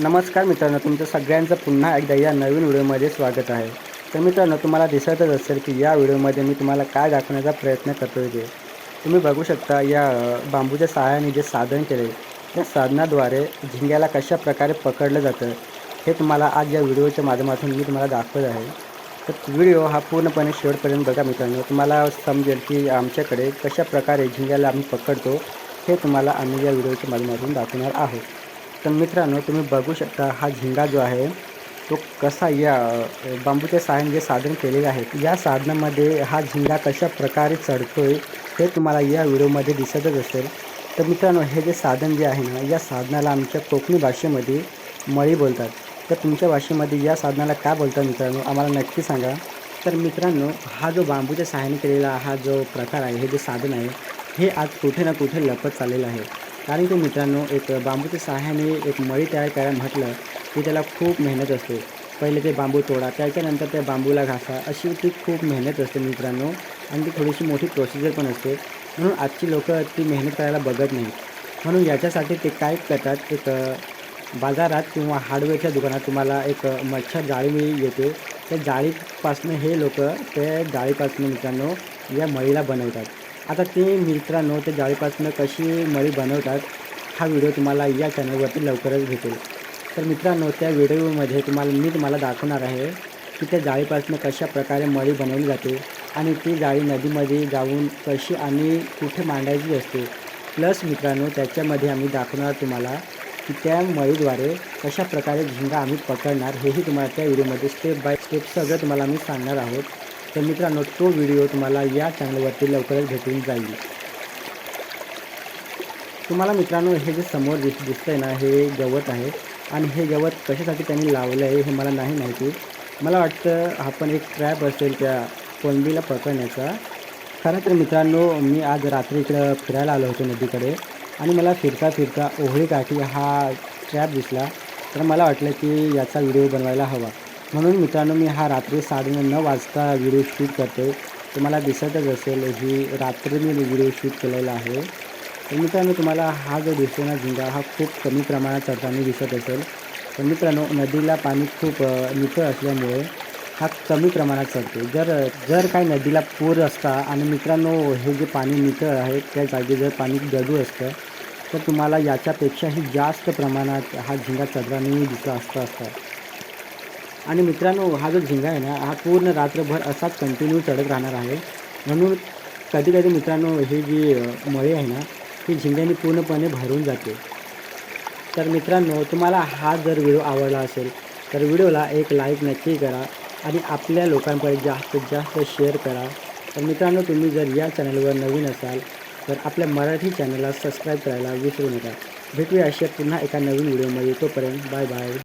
नमस्कार मित्रांनो तुमचं सगळ्यांचं पुन्हा एकदा या नवीन व्हिडिओमध्ये स्वागत आहे. तर मित्रांनो तुम्हाला दिसतच असेल की या व्हिडिओमध्ये मी तुम्हाला काय दाखवण्याचा प्रयत्न करतो आहे ते. तुम्ही बघू शकता या बांबूच्या सहाय्याने जे साधन केले त्या साधनाद्वारे झिंग्याला कशा प्रकारे पकडलं जातं हे तुम्हाला आज या व्हिडिओच्या माध्यमातून मी तुम्हाला दाखवत आहे. तर व्हिडिओ हा पूर्णपणे शेवटपर्यंत बघा मित्रांनो. तुम्हाला समजेल की आमच्याकडे कशा प्रकारे झिंग्याला आम्ही पकडतो हे तुम्हाला आम्ही या व्हिडिओच्या माध्यमातून दाखवणार आहोत. तर मित्रांनो तुम्ही बघू शकता हा झिंगा जो आहे तो कसा या बांबूच्या सहाय्याने जे साधन केलेले आहे या साधनामध्ये हा झिंगा कशा प्रकारे चढतो आहे हे तुम्हाला या व्हिडिओमध्ये दिसतच असेल. तर मित्रांनो हे जे साधन जे आहे ना या साधनाला आमच्या कोकणी भाषेमध्ये मळी बोलतात. तर तुमच्या भाषेमध्ये या साधनाला काय बोलतात मित्रांनो आम्हाला नक्की सांगा. तर मित्रांनो हा जो बांबूच्या सहाय्याने केलेला हा जो प्रकार आहे हे जे साधन आहे हे आज कुठे ना कुठे लपत चाललेलं आहे. कारण की मित्रांनो एक बांबूच्या सहाय्याने एक मळी तयार करायला म्हटलं की त्याला खूप मेहनत असते. पहिले ते बांबू तोडा त्याच्यानंतर त्या बांबूला घासा अशी ती खूप मेहनत असते मित्रांनो. आणि ती थोडीशी मोठी प्रोसिजर पण असते. म्हणून आजची लोक ती मेहनत करायला बघत नाही म्हणून याच्यासाठी ते काय करतात एक बाजारात किंवा हार्डवेअरच्या दुकानात तुम्हाला एक मच्छर जाळी येते. त्या जाळीपासनं हे लोक त्या जाळीपासनं मित्रांनो या मळीला बनवतात. आता ते मित्रांनो त्या जाळीपासनं कशी मळी बनवतात हा व्हिडिओ तुम्हाला या चॅनलवरती लवकरच भेटेल. तर मित्रांनो त्या व्हिडिओमध्ये तुम्हाला मी तुम्हाला दाखवणार आहे की त्या जाळीपासनं कशा प्रकारे मळी बनवली जाते आणि ती जाळी नदीमध्ये जाऊन कशी आणि कुठे मांडायची असते. प्लस मित्रांनो त्याच्यामध्ये आम्ही दाखवणार तुम्हाला की त्या मळीद्वारे कशा प्रकारे झिंगा आम्ही पकडणार हेही तुम्हाला त्या व्हिडिओमध्ये स्टेप बाय स्टेप सगळं तुम्हाला आम्ही सांगणार आहोत. तर मित्रांनो तो व्हिडिओ तुम्हाला या चॅनलवरती लवकरच भेटून जाईल. तुम्हाला मित्रांनो हे जे समोर दिस दिसतंय ना हे गवत आहे. आणि हे गवत कशासाठी त्यांनी लावलं आहे हे मला नाही माहिती. मला वाटतं हा पण एक ट्रॅप असेल त्या कोंबीला पकडण्याचा. खरं तर मित्रांनो मी आज रात्री इकडं फिरायला आलो होतो नदीकडे. आणि मला फिरता फिरता ओहळी काठी हा ट्रॅप दिसला. तर मला वाटलं की याचा व्हिडिओ बनवायला हवा. म्हणून मित्रांनो मी हा रात्री साडे न वाजता व्हिडिओ शूट करतो तुम्हाला दिसतच असेल ही रात्री मी व्हिडिओ शूट केलेला आहे. तर मित्रांनो तुम्हाला हा जो दिसतो ना झिंगा हा खूप कमी प्रमाणात चढताना दिसत असेल. तर मित्रांनो नदीला पाणी खूप अ, नितळ असल्यामुळे हा कमी प्रमाणात चढतो जर जर काही नदीला पूर असता आणि मित्रांनो हे जे पाणी नितळ आहे त्या जागी जर पाणी गडू असतं तर तुम्हाला याच्यापेक्षाही जास्त प्रमाणात हा झिंगा चढताना दिसला असता असता. आणि मित्रांनो हा जो झिंगा आहे ना हा पूर्ण रात्रभर असाच कंटिन्यू चढत राहणार आहे. म्हणून कधी कधी मित्रांनो हे जी मळे मळी आहे ना ती झिंग्याने पूर्णपणे भरून जाते. तर मित्रांनो तुम्हाला हा जर व्हिडिओ आवडला असेल तर व्हिडिओला एक लाईक नक्की करा आणि आपल्या लोकांपर्यंत जास्तीत जास्त शेअर करा. तर मित्रांनो तुम्ही जर या चॅनलवर नवीन असाल तर आपल्या मराठी चॅनलला सबस्क्राईब करायला विसरू नका. भेटूया अशा पुन्हा एका नवीन व्हिडिओमध्ये. तोपर्यंत बाय बाय